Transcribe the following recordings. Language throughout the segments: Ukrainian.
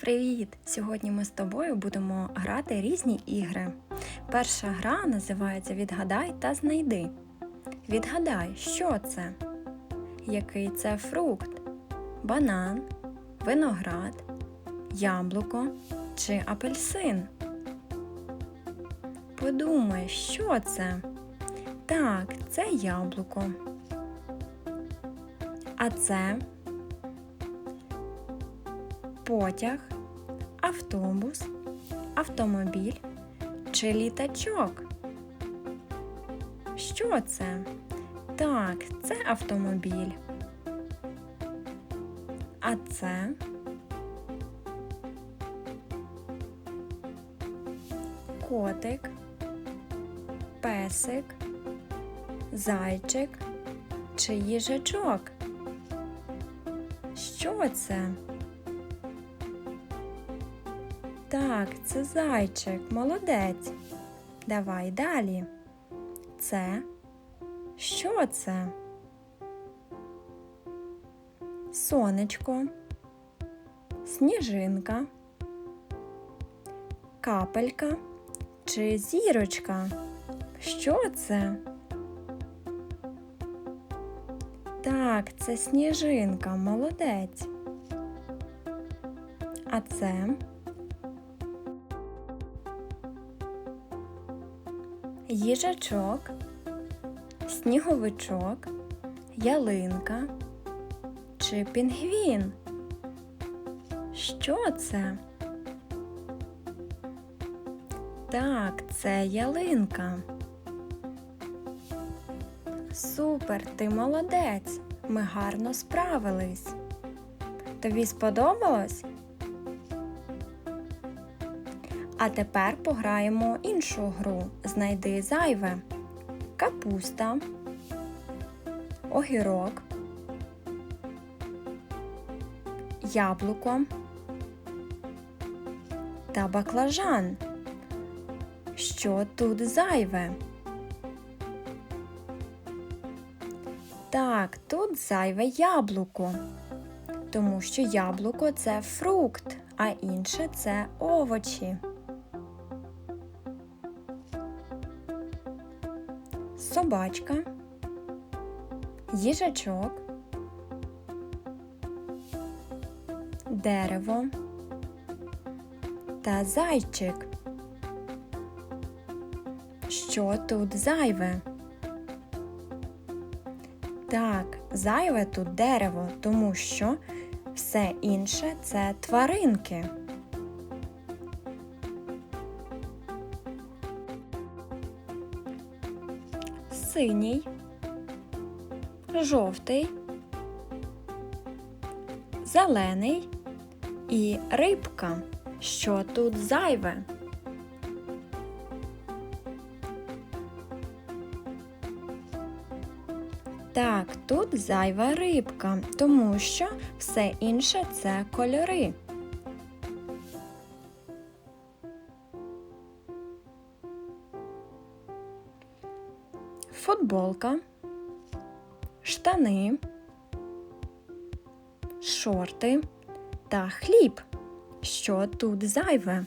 Привіт! Сьогодні ми з тобою будемо грати різні ігри. Перша гра називається Відгадай та знайди. Відгадай, що це? Який це фрукт? Банан, виноград, яблуко чи апельсин? Подумай, що це? Так, це яблуко. А це потяг, автобус, автомобіль чи літачок? Що це? Так, це автомобіль. А це котик, песик, зайчик чи їжачок? Що це? Так, це зайчик, молодець. Давай далі. Це що це? Сонечко, сніжинка, капелька чи зірочка? Що це? Так, це сніжинка, молодець. А це їжачок, сніговичок, ялинка чи пінгвін? Що це? Так, це ялинка. Супер, ти молодець. Ми гарно справились. Тобі сподобалось? А тепер пограємо іншу гру. Знайди зайве. Капуста, огірок, яблуко та баклажан. Що тут зайве? Так, тут зайве яблуко, тому що яблуко це фрукт, а інше це овочі. Собачка, їжачок, дерево та зайчик. Що тут зайве? Так, зайве тут дерево, тому що все інше це тваринки. Синій, жовтий, зелений і рибка. Що тут зайве? Так, тут зайва рибка, тому що все інше це кольори. Футболка, штани, шорти та хліб. Що тут зайве?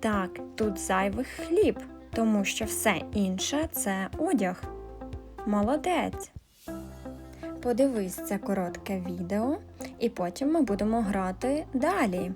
Так, тут зайвий хліб, тому що все інше це одяг. Молодець. Подивись це коротке відео, і потім ми будемо грати далі.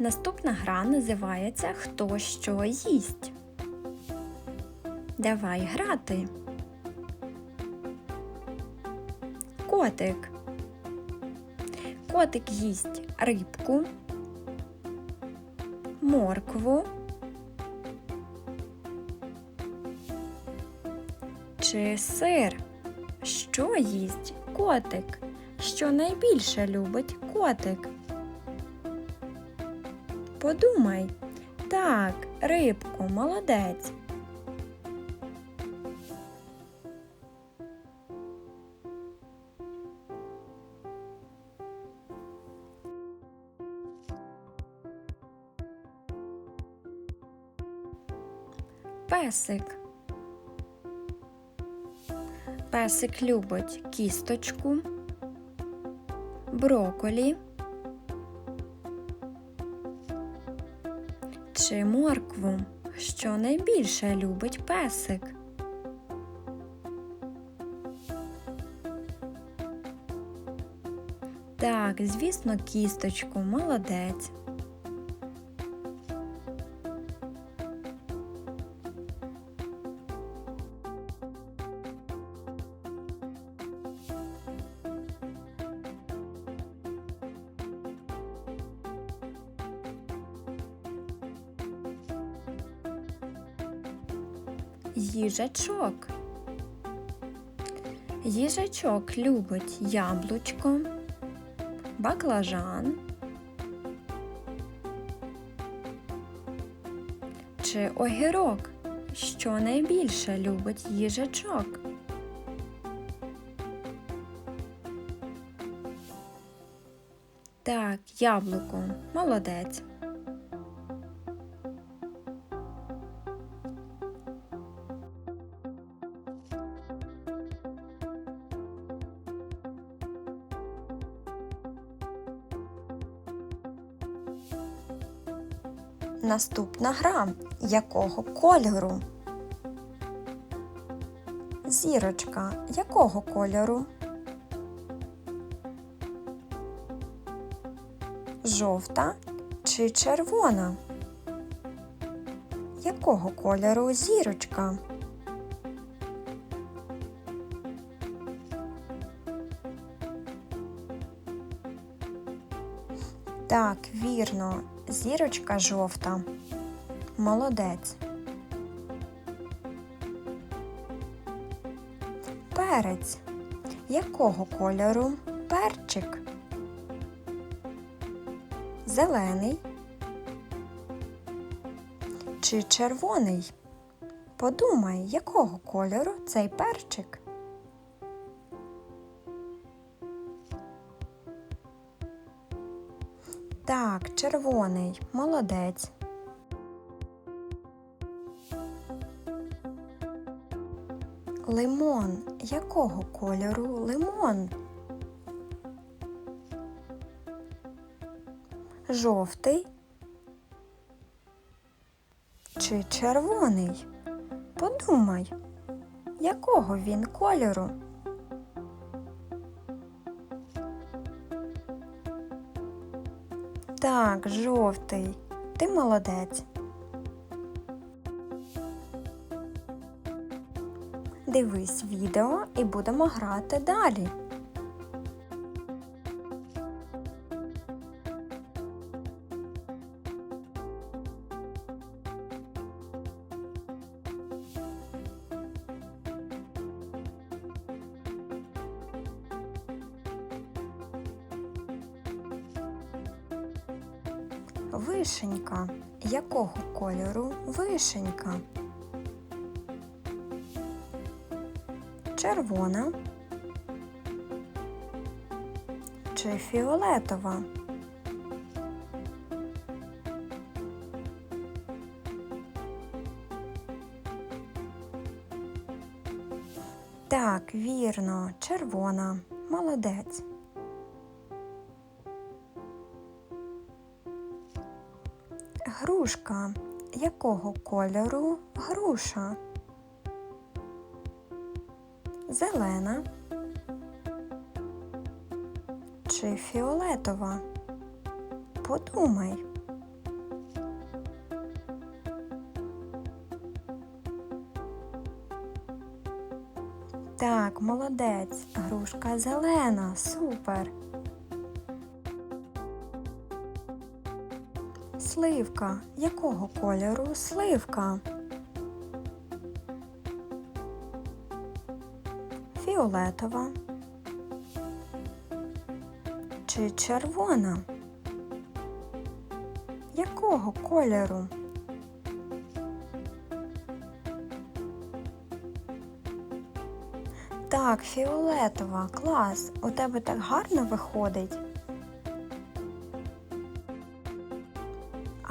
Наступна гра називається Хто що їсть. Давай грати. Котик. Котик їсть рибку, моркву чи сир. Що їсть котик? Що найбільше любить котик? Подумай. Так, рибку, молодець. Песик. Песик любить кісточку, броколі чи моркву. Що найбільше любить песик? Так, звісно, кісточку, молодець. Їжачок. Їжачок любить яблучко, баклажан чи огірок. Що найбільше любить їжачок? Так, яблуко. Молодець. Наступна гра якого кольору? Зірочка якого кольору? Жовта чи червона? Якого кольору зірочка? Так, вірно, зірочка жовта. Молодець. Перець. Якого кольору перчик? Зелений чи червоний? Подумай, якого кольору цей перчик? Так, червоний, молодець. Лимон. Якого кольору лимон? Жовтий чи червоний? Подумай, якого він кольору? Так, жовтий. Ти молодець. Дивись відео і будемо грати далі. Вишенька. Якого кольору вишенька? Червона чи фіолетова? Так, вірно, червона. Молодець. Грушка. Якого кольору груша? Зелена чи фіолетова? Подумай. Так, молодець. Грушка зелена. Супер. сливка? Якого кольору сливка? Фіолетова чи червона? Якого кольору? Так, фіолетова, клас. У тебе так гарно виходить.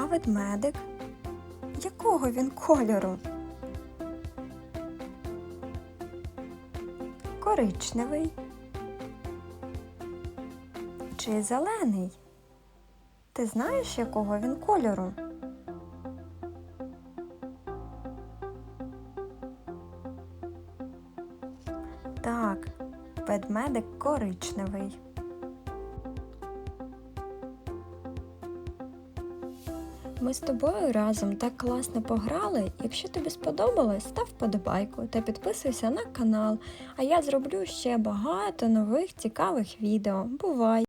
Ведмедик? Якого він кольору? Коричневий. Чи зелений? Ти знаєш, якого він кольору? Так, ведмедик коричневий. Ми з тобою разом так класно пограли. Якщо тобі сподобалось, став подобайку та підписуйся на канал. А я зроблю ще багато нових цікавих відео. Бувай!